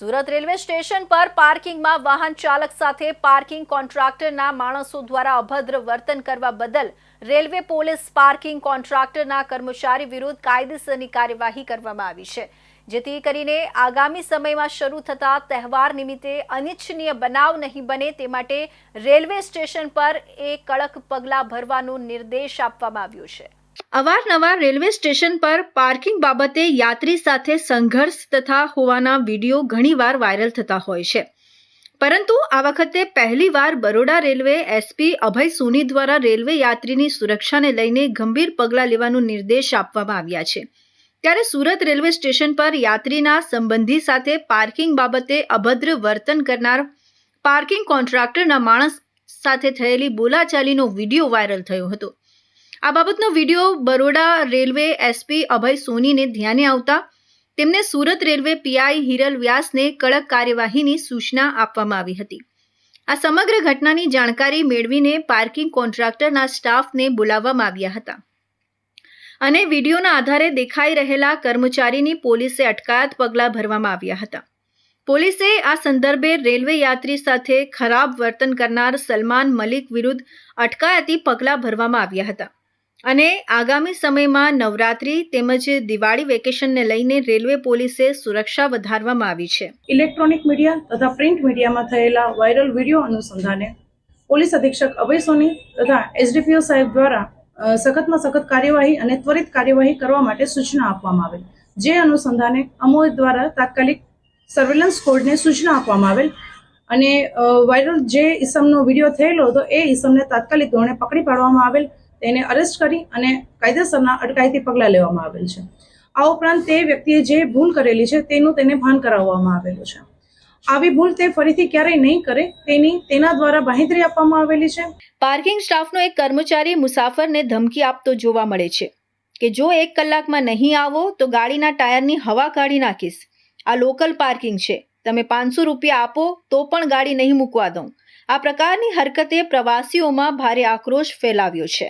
Surat railway station પર પાર્કિંગમાં વાહન ચાલક સાથે પાર્કિંગ કોન્ટ્રાક્ટરના માણસો દ્વારા અભદ્ર વર્તન કરવા બદલ રેલવે પોલીસ પાર્કિંગ કોન્ટ્રાક્ટરના કર્મચારી વિરુદ્ધ કાયદેસરની કાર્યવાહી કરવામાં આવી છે. જેથી કરીને આગામી સમયમાં શરૂ થતા તહેવાર નિમિત્તે અનિચ્છનીય બનાવ નહીં બને તે માટે રેલવે સ્ટેશન પર એ કડક પગલાં ભરવાનો નિર્દેશ આપવામાં આવ્યો છે. અવારનવાર રેલવે સ્ટેશન પર પાર્કિંગ બાબતે યાત્રી સાથે સંઘર્ષ તથા હોવાના વીડિયો ઘણીવાર વાયરલ થતા હોય છે. પરંતુ આ વખતે પહેલીવાર બરોડા રેલવે એસપી અભય સોની દ્વારા રેલવે યાત્રીની સુરક્ષાને લઈને ગંભીર પગલાં લેવાનો નિર્દેશ આપવામાં આવ્યા છે. ત્યારે સુરત રેલવે સ્ટેશન પર યાત્રીના સંબંધી સાથે પાર્કિંગ બાબતે અભદ્ર વર્તન કરનાર પાર્કિંગ કોન્ટ્રાક્ટરના માણસ સાથે થયેલી બોલાચાલીનો વીડિયો વાયરલ થયો હતો. આ બાબતનો video Baroda railway SP Abhay સોનીને ધ્યાને આવતા તેમને સુરત રેલવે પીઆઈ હિરલ વ્યાસને કડક કાર્યવાહીની સૂચના આપવામાં આવી હતી. આ સમગ્ર ઘટનાની જાણકારી મેળવીને પાર્કિંગ કોન્ટ્રાક્ટરના સ્ટાફને બોલાવવામાં આવ્યા હતા. અને વિડીયોના આધારે દેખાઈ રહેલા કર્મચારીની પોલીસે અટકાયત પગલાં ભરવામાં આવ્યા હતા. પોલીસે આ સંદર્ભે રેલવે યાત્રી સાથે ખરાબ વર્તન કરનાર સલમાન મલિક વિરુદ્ધ અટકાયતી પગલાં ભરવામાં આવ્યા હતા. અને આગામી સમયમાં નવરાત્રી તેમજ દિવાળી વેકેશનને લઈને રેલવે પોલીસે સુરક્ષા વધારવામાં આવી છે. ઇલેક્ટ્રોનિક મીડિયા તથા પ્રિન્ટ મીડિયામાં થયેલા વાયરલ વીડિયો અનુસંધાને પોલીસ અધિક્ષક અભય સોની તથા એસડીપીઓ સાહેબ દ્વારા સખતમાં સખત કાર્યવાહી અને ત્વરિત કાર્યવાહી કરવા માટે સૂચના આપવામાં આવેલ. જે અનુસંધાને અમોદ દ્વારા તાત્કાલિક સર્વેલન્સ કોડને સૂચના આપવામાં આવેલ અને વાયરલ જે ઈસમનો વીડિયો થયેલો હતો એ ઈસમને તાત્કાલિક ધોરણે પકડી પાડવામાં આવેલ. તેને અરેસ્ટ કરી અને કાયદેસરના અટકાયતી પગલાં લેવામાં આવેલ છે. આ ઉપરાંત તે વ્યક્તિએ જે ભૂલ કરેલી છે તેનું તેને ભાન કરાવવામાં આવેલું છે. આવી ભૂલ તે ફરીથી ક્યારેય નહીં કરે તેની તેના દ્વારા બાંહેધરી આપવામાં આવેલી છે. પાર્કિંગ સ્ટાફનો એક કર્મચારી મુસાફરને ધમકી આપતો જોવા મળે છે કે જો એક કલાકમાં નહીં આવો તો ગાડીના ટાયરની હવા કાઢી નાખીશ. આ લોકલ પાર્કિંગ છે. તમે પાંચસો રૂપિયા આપો તો પણ ગાડી નહીં મૂકવા દઉં. આ પ્રકારની હરકતે પ્રવાસીઓમાં ભારે આક્રોશ ફેલાવ્યો છે.